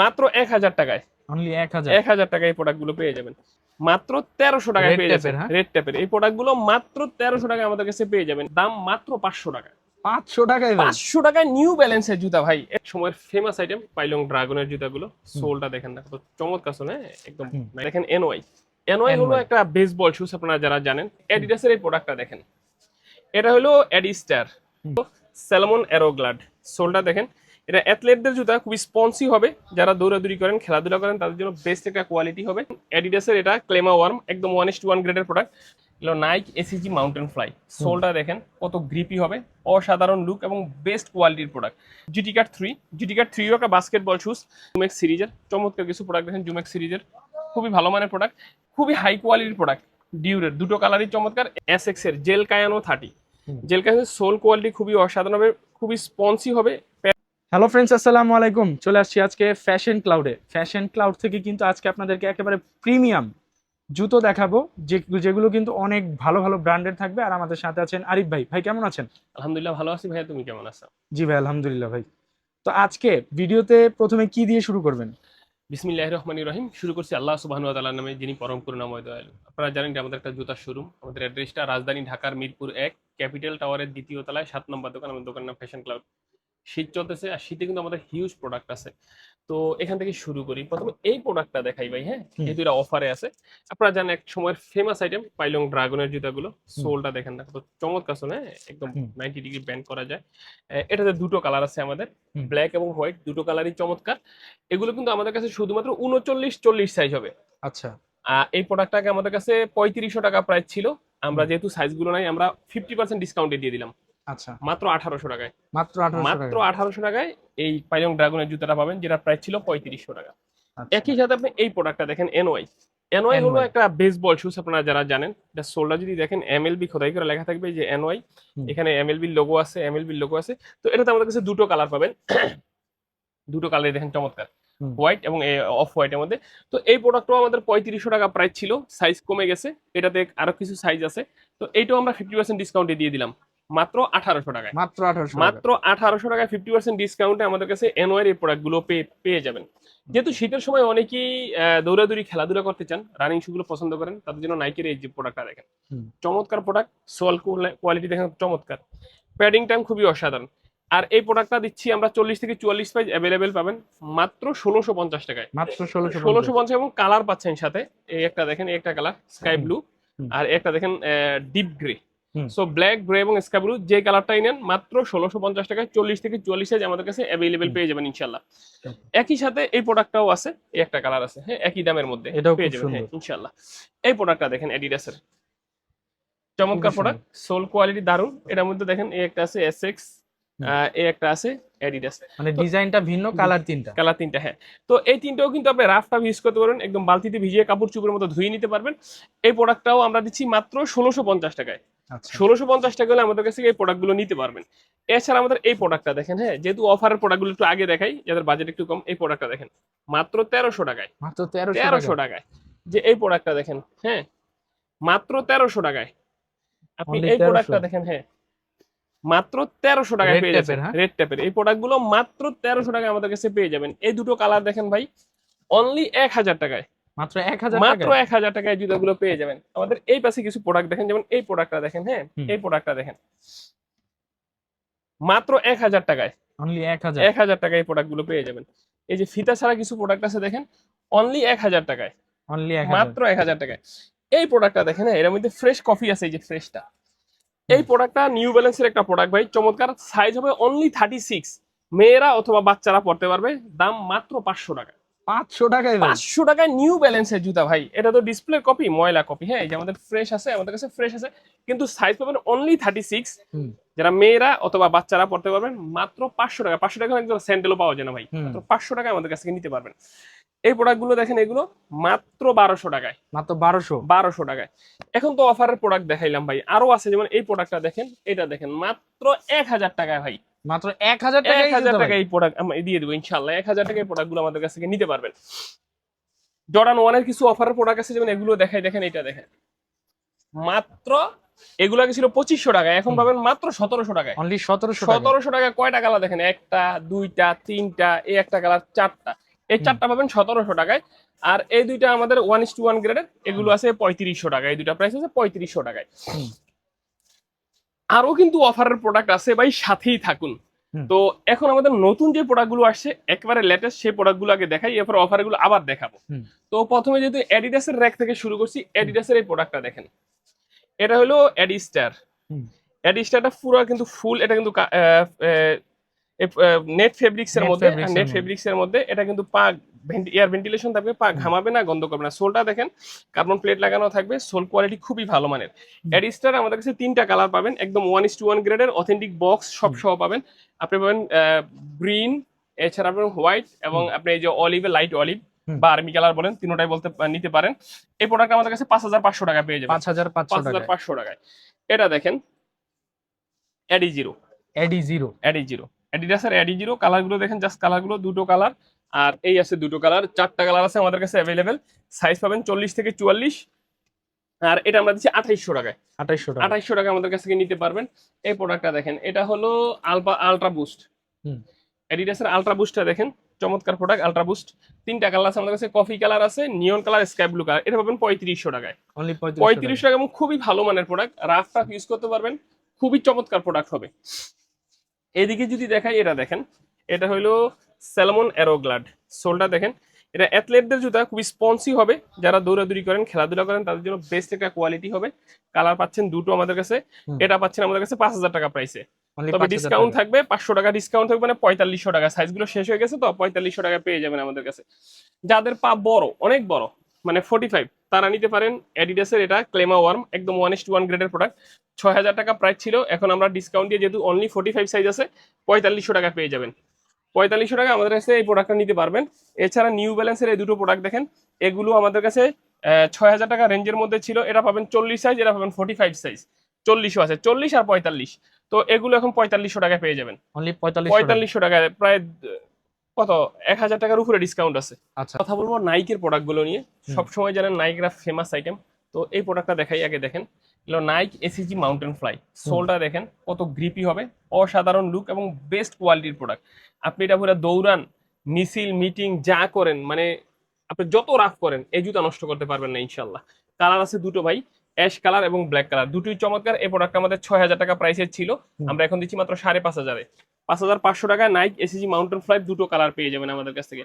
মাত্র এক হাজার টাকায়। এক হাজার। টাকায় এই প্রোডাক্টগুলো পেয়ে যাবেন। মাত্র তেরোশো টাকায় পেয়ে যাবেন হ্যাঁ? রেড ট্যাপের এই প্রোডাক্টগুলো মাত্র তেরোশো টাকায় আমাদের কাছে পেয়ে যাবেন। দাম মাত্র পাঁচশো টাকা পাঁচশো টাকায় পাঁচশো টাকায় নিউ ব্যালেন্সের জুতা ভাই। এক সময়ের ফেমাস আইটেম পাইলং ড্রাগনের জুতাগুলো। সোলটা দেখেন না কত চমৎকার শোনে একদম হুম। দেখেন এনওয়াই এনওয়াই হলো একটা বেসবল শুজ আপনারা যারা জানেন। অ্যাডিডাসের এই প্রোডাক্টটা দেখেন। এটা হলো অ্যাডিস্টার। স্যালমন অ্যারোগ্লাড সোলটা দেখেন। এটা অ্যাথলেটদের জুতা খুবই স্পন্সি হবে। যারা দৌড়াদৌড়ি করেন খেলাধুলা করেন তাদের জন্য বেস্ট একটা কোয়ালিটি হবে। অ্যাডিডাসের এটা ক্লেমা ওয়ার্ম একদম ওয়ান ইস টু ওয়ান গ্রেডের প্রোডাক্ট এগুলো নাইক এসিজি মাউন্টেন ফ্লাই সোলটা দেখেন কত গ্রিপি হবে। অসাধারণ লুক এবং বেস্ট কোয়ালিটির product GT cut three GT cut থ্রিও একটা বাস্কেটবল শুজ জুমেক্স সিরিজের চমৎকার কিছু প্রোডাক্ট দেখেন জুমেক্স সিরিজের খুবই ভালো মানের প্রোডাক্ট খুবই হাই কোয়ালিটির প্রোডাক্ট ডিউরের দুটো কালারই চমৎকার। এস এক্সের জেল কায়ানো থার্টি জেল কায়ানোর সোল কোয়ালিটি খুবই অসাধারণ হবে খুবই স্পন্সি হবে। হ্যালো ফ্রেন্ডস আসসালামু আলাইকুম। চলে আসছি আজকে ফ্যাশন ক্লাউডে ফ্যাশন ক্লাউড থেকে কিন্তু আজকে আপনাদেরকে একেবারে প্রিমিয়াম জুতো দেখাবো যে যেগুলো কিন্তু অনেক ভালো ভালো ব্র্যান্ডের থাকবে। আর আমাদের সাথে আছেন আরিফ ভাই। ভাই কেমন আছেন? আলহামদুলিল্লাহ ভালো আছি ভাইয়া তুমি কেমন আছো? জি ভাই আলহামদুলিল্লাহ ভাই। তো আজকে ভিডিওতে প্রথমে কি দিয়ে শুরু করবেন? বিসমিল্লাহ রহমান রহিম। শুরু করছি আল্লাহ সুবাহানু তাআলার নামে যিনি পরম করুণাময় দয়ালু। আপনারা জানেন যে আমাদের একটা জুতার শোরুম আমাদের অ্যাড্রেসটা রাজধানী ঢাকার মিরপুর এক ক্যাপিটাল টাওয়ারের দ্বিতীয় তলায় সাত নম্বর দোকান। আমাদের দোকানের নাম ফ্যাশন ক্লাউড শীত চলতেছে আর শীতে কিন্তু আমাদের হিউজ প্রোডাক্ট আছে। তো এখান থেকে শুরু করি। প্রথমে এই প্রোডাক্টটা দেখাই ভাই হ্যাঁ। যেহেতু এটা অফারে আছে। আপনারা জানেন এক সময়ের ফেমাস আইটেম পাইলং ড্রাগনের জুতাগুলো। সোলটা দেখেন না কত চমৎকার শোনে একদম নাইনটি ডিগ্রি ব্যান্ড করা যায়। এটাতে দুটো কালার আছে আমাদের। ব্ল্যাক এবং হোয়াইট দুটো কালারই চমৎকার। এগুলো কিন্তু আমাদের কাছে শুধুমাত্র উনচল্লিশ চল্লিশ সাইজ হবে। আচ্ছা। এই প্রোডাক্টটাকে আমাদের কাছে পঁয়ত্রিশশো টাকা প্রাইস ছিল। আমরা। যেহেতু সাইজগুলো নাই আমরা ফিফটি পার্সেন্ট ডিসকাউন্টে দিয়ে দিলাম। আচ্ছা। মাত্র আঠারোশো টাকায়। মাত্র মাত্র আঠারোশো টাকায় এই পাইলং ড্রাগনের জুতাটা পাবেন যেটা প্রাইস ছিল পঁয়ত্রিশশো টাকা। আচ্ছা। একই সাথে আপনি এই প্রোডাক্টটা দেখেন এনওয়াই এনওয়াই হলো একটা বেসবল শুজ আপনারা যারা জানেন এটা সোলটা যদি দেখেন এমএলবি খোদাই করে লেখা থাকবে যে এনওয়াই এখানে এমএলবির লোগো আছে এমএলবির লোগো আছে। তো এটাতে আমাদের কাছে দুটো কালার পাবেন। দুটো কালারই দেখেন চমৎকার। হোয়াইট এবং অফ হোয়াইটের মধ্যে। তো এই প্রোডাক্টটাও আমাদের পঁয়ত্রিশশো টাকা প্রাইস ছিল সাইজ কমে গেছে। এটাতে আরও কিছু সাইজ আছে। তো এইটাও আমরা ফিফটি পার্সেন্ট ডিসকাউন্টে দিয়ে দিলাম। মাত্র আঠারোশো টাকায়। মাত্র আঠারোশো মাত্র আঠারোশো টাকা ফিফটি পার্সেন্ট ডিসকাউন্টে আমাদের কাছে এনওয়ার এই প্রোডাক্টগুলো পেয়ে পেয়ে যাবেন। যেহেতু শীতের সময় অনেকেই দৌড়াদৌড়ি খেলাধুলা করতে চান রানিং শুগুলো পছন্দ করেন তাদের জন্য নাইকের এই যে প্রোডাক্টটা দেখেন। চমৎকার প্রোডাক্ট সোয়াল কোয়ালিটি দেখেন চমৎকার। প্যাডিং টাইম খুবই অসাধারণ। আর এই প্রোডাক্টটা দিচ্ছি আমরা চল্লিশ থেকে চুয়াল্লিশ সাইজ অ্যাভেলেবেল পাবেন মাত্র ষোলোশো পঞ্চাশ টাকায়। মাত্র ষোলোশো ষোলোশো পঞ্চাশ এবং কালার পাচ্ছেন সাথে এই একটা দেখেন এই একটা কালার স্কাই ব্লু আর একটা দেখেন deep grey. So black grey এবং স্কাই ব্লু যে কালারটাই নেন মাত্র ষোলোশো পঞ্চাশ টাকায় চল্লিশ থেকে চুয়াল্লিশ সাইজ আমাদের কাছে অ্যাভেলেবেল পেয়ে যাবেন ইনশাল্লাহ একই সাথে এই প্রোডাক্টটাও আছে এই একটা কালার আছে হ্যাঁ একই দামের মধ্যে এটাও পেয়ে যাবেন হ্যাঁ ইনশাল্লাহ এই প্রোডাক্টটা দেখেন অ্যাডিডাসের চমৎকার প্রোডাক্ট সোল কোয়ালিটি দারুণ এটার মধ্যে দেখেন এই একটা আছে এস এক্স। এই একটা আছে অ্যাডিডাস মানে ডিজাইনটা ভিন্ন কালার তিনটা। কালার তিনটা হ্যাঁ। তো এই তিনটাও কিন্তু আপনি রাফ টাফ ইউজ করতে পারবেন একদম বালতিতে ভিজিয়ে কাপড় চুপড়ের মতো ধুয়ে নিতে পারবেন। এই প্রোডাক্টটাও আমরা দিচ্ছি মাত্র ষোলোশো পঞ্চাশ টাকায়। ষোলোশো পঞ্চাশ টাকা হলে আমাদের কাছে এই প্রোডাক্টগুলো নিতে পারবেন। এছাড়া আমাদের এই প্রোডাক্টটা দেখেন হ্যাঁ যেহেতু অফারের প্রোডাক্টগুলো একটু আগে দেখাই যাদের বাজেট একটু কম এই প্রোডাক্টটা দেখেন মাত্র তেরোশো টাকায়। মাত্র তেরোশো টাকায়। যে এই প্রোডাক্টটা দেখেন হ্যাঁ মাত্র তেরোশো টাকায়। আপনি এই প্রোডাক্টটা দেখেন হ্যাঁ মাত্র তেরোশো টাকায় পেয়ে যাবেন? রেড ট্যাপের এই প্রোডাক্টগুলো মাত্র তেরোশো টাকায় আমাদের কাছে পেয়ে যাবেন। এই দুটো কালার দেখেন ভাই অনলি এক হাজার টাকায়। মাত্র এক হাজার মাত্র এক হাজার টাকায় জুতাগুলো পেয়ে যাবেন। আমাদের এই পাশে কিছু প্রোডাক্ট দেখেন যেমন এই প্রোডাক্টটা দেখেন হ্যাঁ? এই প্রোডাক্টটা দেখেন। মাত্র এক হাজার টাকায়। অনলি এক হাজার। এক হাজার টাকায় এই প্রোডাক্টগুলো পেয়ে যাবেন। এই যে ফিতা ছাড়া কিছু প্রোডাক্ট আছে দেখেন অনলি এক হাজার টাকায়। অনলি মাত্র এক হাজার টাকায়। এই প্রোডাক্টটা দেখেন হ্যাঁ, এর মধ্যে ফ্রেশ কফি আছে এই যে ফ্রেশটা এই প্রোডাক্টটা নিউ ব্যালেন্সের একটা প্রোডাক্ট ভাই। চমৎকার। সাইজ হবে অনলি থার্টি সিক্স মেয়েরা অথবা বাচ্চারা পড়তে পারবে। দাম মাত্র পাঁচশো টাকা। পাঁচশো টাকায় পাঁচশো টাকায় নিউ ব্যালেন্সের জুতা ভাই। এটা তো ডিসপ্লে কপি ময়লা কপি হ্যাঁ এই যে আমাদের ফ্রেশ আছে আমাদের কাছে ফ্রেশ আছে। কিন্তু সাইজ পাবেন অনলি থার্টি সিক্স যারা মেয়েরা অথবা বাচ্চারা পড়তে পারবেন মাত্র পাঁচশো টাকা। পাঁচশো টাকা একদম স্যান্ডেলও পাওয়া যায় না ভাই। মাত্র পাঁচশো টাকায় আমাদের কাছ থেকে নিতে পারবেন। এই প্রোডাক্টগুলো দেখেন এগুলো মাত্র বারোশো টাকায়। মাত্র বারোশো। বারোশো টাকায়। এখন তো অফারের প্রোডাক্ট দেখাইলাম ভাই। আরও আছে যেমন এই প্রোডাক্টটা দেখেন এটা দেখেন মাত্র এক হাজার টাকায় ভাই। মাত্র এক হাজার এক টাকায় হাজার টাকা এই প্রোডাক্ট আমরা দিয়ে দেবো ইনশাল্লাহ এক হাজার টাকা এই প্রোডাক্টগুলো আমাদের কাছ থেকে নিতে পারবেন। জর্ডান ওয়ানের কিছু অফারের প্রোডাক্ট আছে যেমন এগুলো দেখাই দেখেন এটা দেখেন। মাত্র এগুলো আগে ছিল পঁচিশশো টাকা এখন পাবেন মাত্র সতেরোশো টাকায়। অনলি সতেরোশো সতেরোশো টাকা কয়টা কালার দেখেন? একটা দুইটা তিনটা এই একটা কালার চারটা। এই চারটা পাবেন সতেরোশো টাকায়। আর এই দুইটা আমাদের ওয়ান ইস টু ওয়ান গ্রেডের এগুলো আছে পঁয়ত্রিশশো টাকা এই দুইটা প্রাইস আছে পঁয়ত্রিশশো টাকায়। আরও কিন্তু অফারের প্রোডাক্ট আছে ভাই সাথেই থাকুন। তো এখন আমাদের নতুন যে প্রোডাক্টগুলো আসছে একবারে লেটেস্ট সেই প্রোডাক্টগুলো আগে দেখাই এরপর অফারগুলো আবার দেখাবো। তো প্রথমে যেহেতু অ্যাডিডাসের র্যাক থেকে শুরু করছি অ্যাডিডাসের এই প্রোডাক্টটা দেখেন। এটা হলো অ্যাডিস্টার অ্যাডিস্টারটা পুরো কিন্তু ফুল এটা কিন্তু নেট ফেব্রিক্স এর মধ্যে নেট। ফেব্রিক্স এর মধ্যে। এটা কিন্তু পা এয়ার ভেন্টিলেশন থাকবে পা ঘামাবে না গন্ধ করবে না। সোলটা দেখেন কার্বন প্লেট লাগানো থাকবে সোল কোয়ালিটি খুবই ভালো মানের। অ্যাডিস্টার আমাদের কাছে তিনটা কালার পাবেন একদম ওয়ান ইস টু ওয়ান গ্রেডের অথেন্টিক বক্স সব সহ পাবেন। আপনি পাবেন গ্রিন এছাড়া পাবেন হোয়াইট এবং আপনি এই যে অলিভে লাইট অলিভ। বা আর্মি কালার বলেন তিনটাই বলতে নিতে পারেন। এই প্রোডাক্ট আমাদের কাছে পাঁচ হাজার পাঁচশো টাকা পেয়ে যাবেন। পাঁচ হাজার পাঁচশো পাঁচ হাজার পাঁচশো টাকায়। এটা দেখেন Adizero Adizero Adizero অ্যাডিডাসের অ্যাডি জিরো কালারগুলো দেখেন জাস্ট কালারগুলো দুটো কালার আর এই আছে দুটো কালার চারটা কালার আছে আমাদের কাছে অ্যাভেলেবেল সাইজ পাবেন চল্লিশ থেকে চুয়াল্লিশ আর এটা আমরা দিচ্ছি আঠাইশশো টাকায়। আঠাইশশো টাকা। আঠাইশশো টাকা আমাদের কাছ থেকে নিতে পারবেন। এই প্রোডাক্টটা দেখেন এটা হলো আলপা আলট্রা বুস্ট হুম। অ্যাডিডাসের আলট্রা বুস্টটা দেখেন চমৎকার প্রোডাক্ট আলট্রা বুস্ট তিনটা কালার আছে আমাদের কাছে কফি কালার আছে neon colour sky blue colour এটা পাবেন পঁয়ত্রিশশো টাকায়। অনলি পঁয়ত্রিশ টাকা এবং খুবই ভালো মানের প্রোডাক্ট রাফ টাফ ইউজ করতে পারবেন খুবই চমৎকার প্রোডাক্ট হবে। এদিকে যদি দেখাই এটা দেখেন এটা হলো স্যালমন অ্যারোগ্লাড সোলটা দেখেন এটা অ্যাথলেটদের জুতা খুবই স্পন্সি হবে। যারা দৌড়াদৌড়ি করেন খেলাধুলা করেন তাদের জন্য বেস্ট একটা কোয়ালিটি হবে। কালার পাচ্ছেন দুটো আমাদের কাছে। এটা পাচ্ছেন আমাদের কাছে পাঁচ হাজার টাকা প্রাইসে তবে ডিসকাউন্ট থাকবে পাঁচশো টাকা ডিসকাউন্ট থাকবে মানে পঁয়তাল্লিশশো টাকা। সাইজগুলো শেষ হয়ে গেছে তো পঁয়তাল্লিশশো টাকা পেয়ে যাবেন আমাদের কাছে। যাদের পা বড় অনেক বড় মানে ফোর্টি ফাইভ তারা নিতে পারেন অ্যাডিডাসের এটা ক্লেমা ওয়ার্ম একদম ওয়ান টু ওয়ান গ্রেডের প্রোডাক্ট ছয় হাজার টাকা প্রাইস ছিল এখন আমরা ডিসকাউন্ট দিয়ে যেহেতু অনলি ফোর্টি ফাইভ সাইজ আছে পঁয়তাল্লিশশো টাকা পেয়ে যাবেন। পঁয়তাল্লিশশো টাকা আমাদের কাছে এই প্রোডাক্টটা নিতে পারবেন। এছাড়া নিউ ব্যালেন্সের এই দুটো প্রোডাক্ট দেখেন এগুলো আমাদের কাছে ছয় হাজার টাকা রেঞ্জের মধ্যে ছিল এটা পাবেন চল্লিশ সাইজ এটা পাবেন ফোর্টি ফাইভ সাইজ চল্লিশও আছে চল্লিশ আর পঁয়তাল্লিশ। তো এগুলো এখন পঁয়তাল্লিশশো টাকা পেয়ে যাবেন। পঁয়তাল্লিশশো টাকায় প্রায় কত? এক হাজার টাকার উপরে ডিসকাউন্ট আছে। আচ্ছা। কথা বলব নাইকের প্রোডাক্টগুলো নিয়ে। সবসময় জানেন নাইকরা ফেমাস আইটেম তো এই প্রোডাক্টটা দেখাই আগে দেখেন। এগুলো নাইক এসিজি মাউন্টেন ফ্লাই সোলটা দেখেন কত গ্রিপি হবে। অসাধারণ লুক এবং বেস্ট কোয়ালিটির প্রোডাক্ট আপনি এটা পুরো দৌড়ান মিছিল মিটিং যা করেন মানে আপনি যত রাফ করেন এই জুতা নষ্ট করতে পারবেন না ইনশাল্লাহ কালার আছে দুটো ভাই অ্যাশ কালার এবং ব্ল্যাক কালার দুটোই চমৎকার। এই প্রোডাক্ট আমাদের ছয় হাজার টাকা প্রাইসের ছিল। আমরা এখন দিচ্ছি মাত্র সাড়ে পাঁচ হাজারে। পাঁচ হাজার পাঁচশো টাকায় নাইক এসিজি মাউন্টেন ফ্লাই দুটো কালার পেয়ে যাবেন আমাদের কাছ থেকে।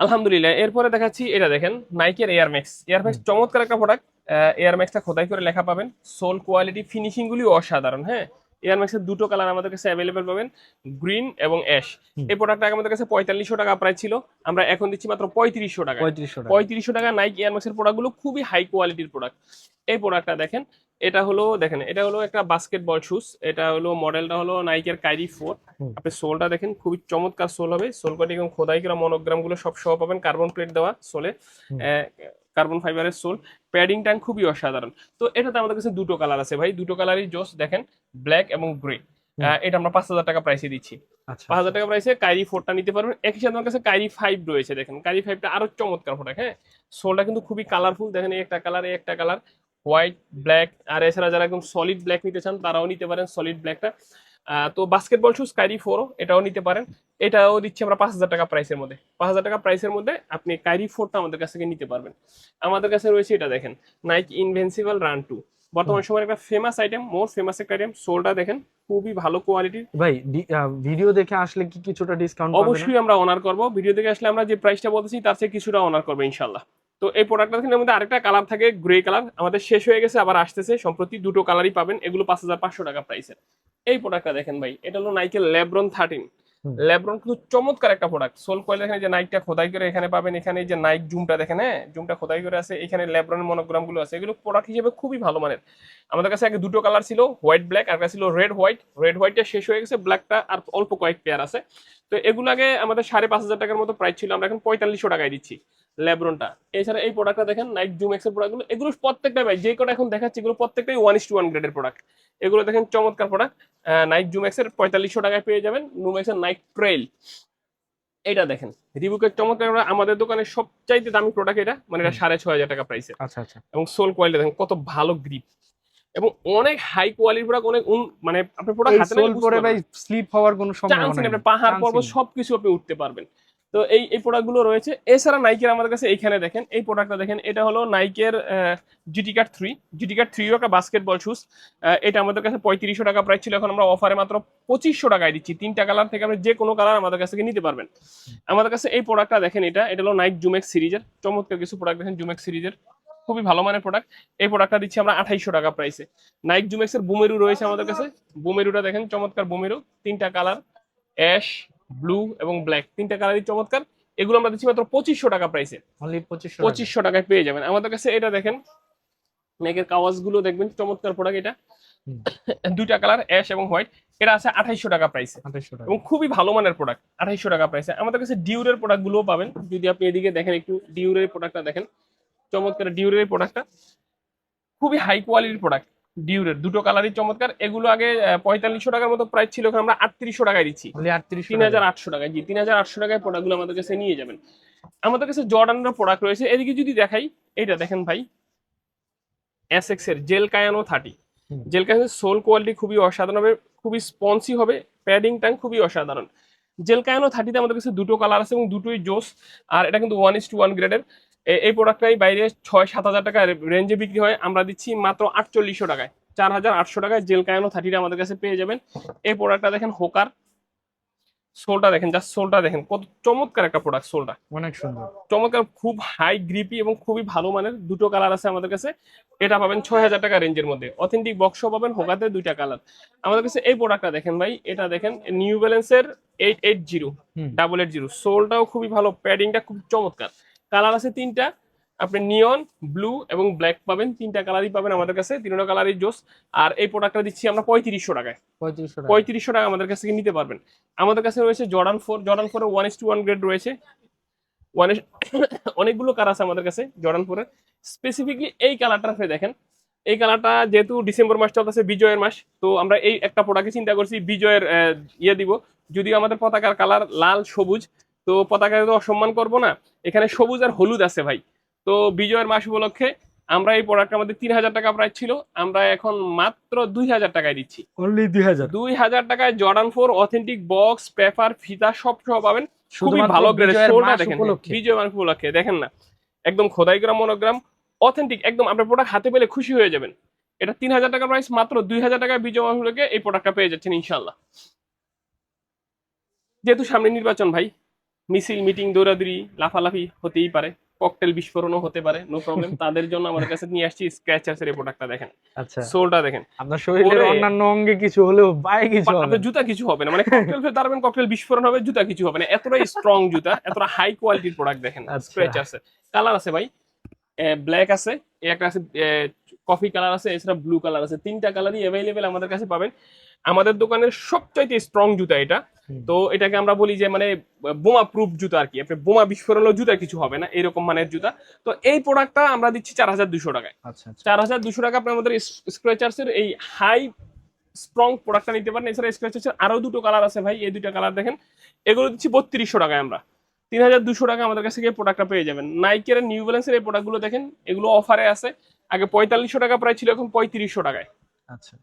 আলহামদুলিল্লাহ এরপরে দেখাচ্ছি এটা দেখেন নাইকের এয়ার ম্যাক্স এয়ার ম্যাক্স চমৎকার একটা প্রোডাক্ট এয়ার ম্যাক্সটা খোদাই করে লেখা পাবেন। সোল কোয়ালিটি ফিনিশিং গুলি অসাধারণ হ্যাঁ? এয়ার ম্যাক্সের দুটো কালার আমাদের কাছে অ্যাভেলেবেল পাবেন গ্রিন এবং অ্যাশ। এই প্রোডাক্টটা আমাদের কাছে পঁয়তাল্লিশশো টাকা প্রায় ছিল আমরা এখন দিচ্ছি মাত্র পঁয়ত্রিশশো টাকা পঁয়ত্রিশশো টাকা পঁয়ত্রিশশো টাকা নাইক এয়ার ম্যাক্সের প্রোডাক্টগুলো খুবই হাই কোয়ালিটির প্রোডাক্ট এই প্রোডাক্টটা দেখেন এটা হলো দেখেন এটা হলো একটা বাস্কেটবল শুজ এটা হলো মডেলটা হলো নাইকের কাইরি ফোর। আপনি সোলটা দেখেন খুবই চমৎকার সোল হবে সোল এবং খোদাই করা মনোগ্রামগুলো সব সহ পাবেন কার্বন প্লেট দেওয়া সোলে। কার্বন ফাইবারের সোল। প্যাডিং ট্যাঙ্ক খুবই অসাধারণ। তো এটাতে আমাদের কাছে দুটো কালার আছে ভাই। দুটো কালারই জোস দেখেন ব্ল্যাক এবং গ্রে। এটা আমরা পাঁচ হাজার টাকা প্রাইসে দিচ্ছি। আচ্ছা পাঁচ হাজার টাকা প্রাইসে কাইরি ফোরটা নিতে পারবেন। একই সাথে আমার কাছে কাইরি ফাইভ রয়েছে দেখেন। কাইরি ফাইভটা আরও চমৎকার প্রোডাক্ট হ্যাঁ? সোলটা কিন্তু খুবই কালারফুল দেখেন এই একটা কালার এই একটা কালার হোয়াইট ব্ল্যাক আর এছাড়া যারা একদম সলিড ব্ল্যাক নিতে চান তারাও নিতে পারেন সলিড ব্ল্যাকটা তো বাস্কেটবল শুজ কাইরি ফোরও এটাও নিতে পারেন। এটাও দিচ্ছি আমরা পাঁচ হাজার টাকা প্রাইসের মধ্যে। পাঁচ হাজার টাকা প্রাইসের মধ্যে আপনি কাইরি ফোরটা আমাদের কাছ থেকে নিতে পারবেন। আমাদের কাছে রয়েছে এটা দেখেন নাইক ইনভেন্সিবল রান টু বর্তমান সময়ের একটা ফেমাস আইটেম মোর ফেমাস একটা আইটেম সোলটা দেখেন খুবই ভালো কোয়ালিটির ভাই ভিডিও দেখে আসলে কি কিছুটা ডিসকাউন্ট অবশ্যই আমরা অনার করব। ভিডিও দেখে আসলে আমরা যে প্রাইসটা বলতেছি তার চেয়ে কিছুটা অনার করব ইনশাল্লাহ তো এই প্রোডাক্টটা থেকে মধ্যে আরেকটা কালার থাকে গ্রে কালার আমাদের শেষ হয়ে গেছে আবার আসতেছে। সম্প্রতি দুটো কালারই পাবেন এগুলো পাঁচ হাজার পাঁচশো টাকা প্রাইসের এই প্রোডাক্টটা দেখেন ভাই এটা হলো নাইকের ল্যাব্রন থার্টিন। ল্যাব্রন কিন্তু চমৎকার একটা প্রোডাক্ট সোল কয়েল এই যে নাইকটা খোদাই করে এখানে পাবেন এখানে যে নাইক জুমটা দেখেন হ্যাঁ? জুমটা খোদাই করে আছে এখানে ল্যাব্রন মনোগ্রামগুলো আছে। এগুলো প্রোডাক্ট হিসেবে খুবই ভালো মানের। আমাদের কাছে আগে দুটো কালার ছিল হোয়াইট ব্ল্যাক আর একটা ছিল রেড হোয়াইট রেড হোয়াইটটা শেষ হয়ে গেছে ব্ল্যাকটা আর অল্প কয়েক পেয়ার আছে। তো এগুলো আগে আমাদের সাড়ে পাঁচ হাজার টাকার মতো প্রাইস ছিল আমরা এখন পঁয়তাল্লিশশো টাকায় দিচ্ছি ল্যাব্রনটা এছাড়া এই প্রোডাক্টটা দেখেন নাইক জুম এক্সের প্রোডাক্টগুলো এগুলো প্রত্যেকটা ভাই যে কটা এখন দেখাচ্ছি এগুলো প্রত্যেকটাই ওয়ান ইস টু ওয়ান গ্রেডের প্রোডাক্ট এগুলো দেখেন চমৎকার প্রোডাক্ট নাইক জুম এক্সের পঁয়তাল্লিশশো টাকায় পেয়ে যাবেন নুম এক্সের নাইক ট্রেল এটা দেখেন রিবুকের চমৎকার আমাদের দোকানের সবচাইতে দামি প্রোডাক্ট এটা মানে এটা সাড়ে ছয় হাজার টাকা প্রাইসের আচ্ছা আচ্ছা। এবং সোল কোয়ালিটি দেখেন কত ভালো গ্রিপ এবং অনেক হাই কোয়ালিটি প্রোডাক্ট অনেক মানে আপনার প্রোডাক্ট হাতে সোল পরে ভাই স্লিপ হওয়ার কোনো সম্ভাবনা নেই আপনি পাহাড় পর্বত সবকিছু আপনি উঠতে পারবেন। তো এই এই প্রোডাক্টগুলো রয়েছে। এছাড়া নাইকের আমাদের কাছে এইখানে দেখেন এই প্রোডাক্টটা দেখেন এটা হলো নাইকের GT cut three GT cut থ্রিও একটা বাস্কেটবল শুজ এটা আমাদের কাছে পঁয়ত্রিশশো টাকা প্রাইস ছিল এখন আমরা অফারে মাত্র পঁচিশশো টাকায় দিচ্ছি। তিনটা কালার থেকে আপনি যে কোনো কালার আমাদের কাছ থেকে নিতে পারবেন। আমাদের কাছে এই প্রোডাক্টটা দেখেন এটা এটা হলো নাইক জুমেক্স সিরিজের চমৎকার কিছু প্রোডাক্ট দেখেন জুমেক্স সিরিজের খুবই ভালো মানের প্রোডাক্ট এই প্রোডাক্টটা দিচ্ছি আমরা আঠাইশশো টাকা প্রাইসে নাইক জুমেক্সের বুমেরু রয়েছে আমাদের কাছে। বুমেরুটা দেখেন চমৎকার বুমেরু তিনটা কালার অ্যাশ ব্লু এবং ব্ল্যাক তিনটা কালারই চমৎকার। এগুলো আমরা দিচ্ছি মাত্র পঁচিশশো টাকা প্রাইসে Only 2500 টাকা। পঁচিশশো টাকায় পেয়ে যাবেন। আমাদের কাছে এটা দেখেন নেকের কাওয়াজগুলো দেখবেন চমৎকার প্রোডাক্ট এটা। দুইটা কালার অ্যাশ এবং হোয়াইট এটা আছে আঠাইশশো টাকা প্রাইসে 2800 টাকা। এবং খুবই ভালো মানের প্রোডাক্ট আঠাইশশো টাকা প্রাইসে আমাদের কাছে ডিউরের প্রোডাক্ট গুলোও পাবেন। যদি আপনি এদিকে দেখেন একটু ডিউরের প্রোডাক্টটা দেখেন। চমৎকার ডিউরের প্রোডাক্টটা খুবই হাই কোয়ালিটির প্রোডাক্ট ডিউরের। দুটো কালারই চমৎকার। এগুলো আগে পঁয়তাল্লিশশো টাকার মতো প্রাইস ছিল আমরা আটত্রিশশো টাকায় দিচ্ছি। Only 3800 তিন হাজার আটশো টাকায়। জি তিন হাজার আটশো টাকায় প্রোডাক্টগুলো আমাদের কাছে নিয়ে যাবেন। আমাদের কাছে জর্ডানের প্রোডাক্ট রয়েছে। এদিকে যদি দেখাই এটা দেখেন ভাই। এসএক্স এর জেল কায়ানো থার্টি জেল কায়ানোর সোল কোয়ালিটি খুবই অসাধারণ হবে খুবই স্পন্সি হবে প্যাডিং ট্যাং খুবই অসাধারণ। জেল কায়ানো থার্টিতে আমাদের কাছে দুটো কালার আছে এবং দুটোই জোস আর এটা কিন্তু ওয়ান ইস টু ওয়ান গ্রেডের এই প্রোডাক্টটাই বাইরে ছয় সাত হাজার টাকা রেঞ্জে বিক্রি হয়। আমরা দিচ্ছি মাত্র আটচল্লিশশো টাকায়। চার হাজার আটশো টাকায় জেল কায়ানো থার্টিটা আমাদের কাছে পেয়ে যাবেন। এই প্রোডাক্টটা দেখেন হোকার। সোলটা দেখেন জাস্ট সোলটা দেখেন। কত চমৎকার একটা প্রোডাক্ট সোলটা অনেক সুন্দর। চমৎকার খুব হাই গ্রিপি এবং খুবই ভালো মানের দুটো কালার আছে আমাদের কাছে। এটা পাবেন ছয় হাজার টাকা রেঞ্জের মধ্যে। অথেন্টিক বক্সও পাবেন হোকাতে দুইটা কালার আমাদের কাছে এই প্রোডাক্টটা দেখেন ভাই এটা দেখেন নিউ ব্যালেন্সের eight eight zero. Double eight zero সোলটাও খুবই ভালো প্যাডিংটা খুব চমৎকার। কালার আছে তিনটা। আপনি নিয়ন ব্লু এবং ব্ল্যাক পাবেন। তিনটা কালারই পাবেন আমাদের কাছে তিনটা কালারই জোস। আর এই প্রোডাক্টটা দিচ্ছি আমরা পঁয়ত্রিশশো টাকায়। 3500 টাকা। পঁয়ত্রিশশো টাকা আমাদের কাছ থেকে নিতে পারবেন। আমাদের কাছে রয়েছে জর্ডান ফোর জর্ডান ফোরের one is to one grade রয়েছে। ওয়ান অনেকগুলো কালার আছে আমাদের কাছে জর্ডান ফোরের স্পেসিফিকলি এই কালারটা আপনি দেখেন। এই কালারটা যেহেতু ডিসেম্বর মাস চলতেছে বিজয়ের মাস তো আমরা এই একটা প্রোডাক্টে চিন্তা করছি বিজয়ের ইয়ে দিব। যদিও আমাদের পতাকার কালার লাল সবুজ তো পতাকাকে তো অসম্মান করব না। এখানে সবুজ আর হলুদ আছে ভাই। তো বিজয়ের মাস উপলক্ষে আমরা এই প্রোডাক্ট আমাদের তিন হাজার টাকা প্রাইস ছিল। আমরা এখন মাত্র দুই হাজার টাকায় দিচ্ছি। অনলি 2000 দুই হাজার টাকায় Jordan four authentic box paper ফিতা সব সহ পাবেন। খুবই ভালো দেখেন। বিজয় মাস উপলক্ষে দেখেন না। একদম খোদাই গ্রাম মনোগ্রাম অথেন্টিক একদম আপনার প্রোডাক্ট হাতে পেলে খুশি হয়ে যাবেন। এটা তিন হাজার টাকার প্রাইস মাত্র দুই হাজার টাকায় বিজয় মাস উপলক্ষে এই প্রোডাক্টটা পেয়ে যাচ্ছেন ইনশাল্লাহ যেহেতু সামনে নির্বাচন ভাই মিছিল মিটিং দৌড়াদৌড়ি লাফালাফি হতেই পারে ককটেল বিস্ফোরণও হতে পারে নো প্রবলেম তাদের জন্য আমাদের কাছে নিয়ে আসছি স্ক্র্যাচার্স এর প্রোডাক্টটা দেখেন। আচ্ছা। সোলটা দেখেন। আপনার শরীরের অন্যান্য অঙ্গে কিছু হলেও পায়ে কিছু হবে। আপনার জুতা কিছু হবে না মানে ককটেল ফেলে দাঁড়াবেন ককটেল বিস্ফোরণ হবে জুতা কিছু হবে না। এতটাই স্ট্রং জুতা এতটা হাই কোয়ালিটির প্রোডাক্ট দেখেন আচ্ছা। স্ক্র্যাচ কালার আছে ভাই ব্ল্যাক আছে একটা আছে কফি কালার আছে এছাড়া ব্লু কালার আছে। তিনটা কালারই অ্যাভেলেবেল আমাদের কাছে পাবেন। আমাদের দোকানের সবচাইতে স্ট্রং জুতা এটা। তো এটাকে আমরা বলি যে মানে বোমা প্রুফ জুতা আর কি। আপনি বোমা বিস্ফোরণ হলেও জুতা কিছু হবে না এরকম মানের জুতা। তো এই প্রোডাক্টটা আমরা দিচ্ছি চার হাজার দুশো টাকায়। আচ্ছা আচ্ছা। চার হাজার দুশো টাকা আপনি আমাদের স্ক্র্যাচার্সের এই হাই স্ট্রং প্রোডাক্টটা নিতে পারেন। এছাড়া স্ক্র্যাচার্সের আরও দুটো কালার আছে ভাই। এই দুটো কালার দেখেন। এগুলো দিচ্ছি বত্রিশশো টাকায় আমরা। তিন হাজার দুশো টাকা আমাদের কাছে গিয়ে প্রোডাক্টটা পেয়ে যাবেন। নাইকের নিউ ব্যালেন্সের এই প্রোডাক্টগুলো দেখেন। এগুলো অফারে আছে। আগে পঁয়তাল্লিশশো টাকা প্রায় ছিল এখন পঁয়ত্রিশশো টাকায়। আচ্ছা।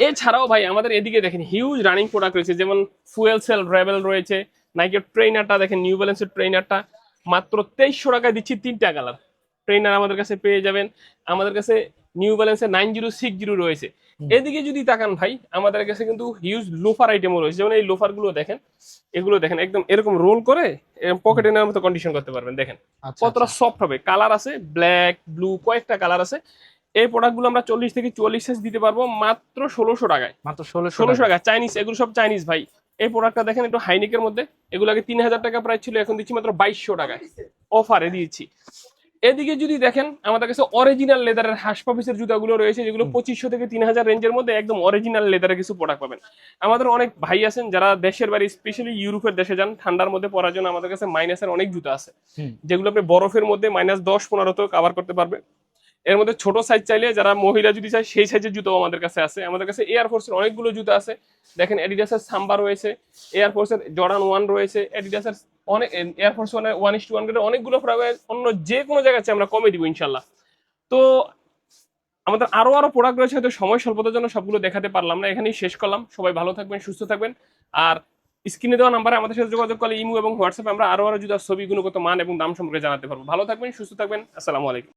এছাড়াও ভাই আমাদের এদিকে দেখেন হিউজ রানিং প্রোডাক্ট রয়েছে যেমন ফুয়েল সেল রেবেল রয়েছে নাইকের ট্রেনারটা দেখেন নিউ ব্যালেন্সের ট্রেনারটা মাত্র তেইশশো টাকায় দিচ্ছি তিনটা কালার ট্রেনার আমাদের কাছে পেয়ে যাবেন আমাদের কাছে নিউ ব্যালেন্সের নাইন জিরো সিক্স জিরো রয়েছে। এদিকে যদি তাকান ভাই আমাদের কাছে কিন্তু হিউজ লোফার আইটেমও রয়েছে যেমন এই লোফারগুলো দেখেন এগুলো দেখেন একদম এরকম রোল করে পকেটে নেওয়ার মতো কন্ডিশন করতে পারবেন দেখেন। আচ্ছা কতটা সফট হবে কালার আছে ব্ল্যাক ব্লু কয়েকটা কালার আছে এই প্রোডাক্টগুলো আমরা চল্লিশ থেকে চুয়াল্লিশ সাইজ দিতে পারব মাত্র ষোলোশো টাকায়। মাত্র 1600 ষোলোশো টাকা চাইনিজ এগুলো সব চাইনিজ ভাই। এই প্রোডাক্টটা দেখেন একটু হাইনিকের মধ্যে। এগুলো আগে তিন হাজার টাকা প্রাইস ছিল এখন দিচ্ছি মাত্র বাইশশো টাকায়। অফারে দিয়েছি। এদিকে যদি দেখেন আমাদের কাছে অরিজিনাল লেদারের হাসপাপিসের জুতাগুলো রয়েছে যেগুলো পঁচিশশো থেকে তিন হাজার রেঞ্জের মধ্যে একদম অরিজিনাল লেদারের কিছু প্রোডাক্ট পাবেন। আমাদের অনেক ভাই আছেন যারা দেশের বাড়ি স্পেশালি ইউরোপের দেশে যান ঠান্ডার মধ্যে পড়ার জন্য আমাদের কাছে মাইনাসের অনেক জুতা আছে। যেগুলো আপনি বরফের মধ্যে মাইনাস দশ পনেরোতেও কাভার করতে পারবে। এর মধ্যে ছোট সাইজ চাইলে যারা মহিলা যদি চায়, সেই সাইজের জুতো আমাদের কাছে আছে। আমাদের কাছে এয়ার ফোর্সের অনেকগুলো জুতো আছে। দেখেন এডিডাসের সাম্বা রয়েছে এয়ার ফোর্সের জর্ডান ওয়ান রয়েছে এডিডাসের অনেক air force one one is to one অনেকগুলো প্রোডাক্ট অন্য যে কোনো জায়গাতে আমরা কমে দিব ইনশাল্লাহ। তো আমাদের আরও আরও প্রোডাক্ট রয়েছে, হয়তো সময় স্বল্পতার জন্য সবগুলো দেখাতে পারলাম না। এখানেই শেষ করলাম। সবাই ভালো থাকবেন, সুস্থ থাকবেন। আর স্ক্রিনে দেওয়া নাম্বারে আমাদের সাথে যোগাযোগ করলে ইমো এবং হোয়াটসঅ্যাপে আমরা আরও আরও যদি ছবি, গুণগত মান এবং দাম সম্পর্কে জানাতে পারব। ভালো থাকবেন, সুস্থ থাকবেন। আসসালামু আলাইকুম।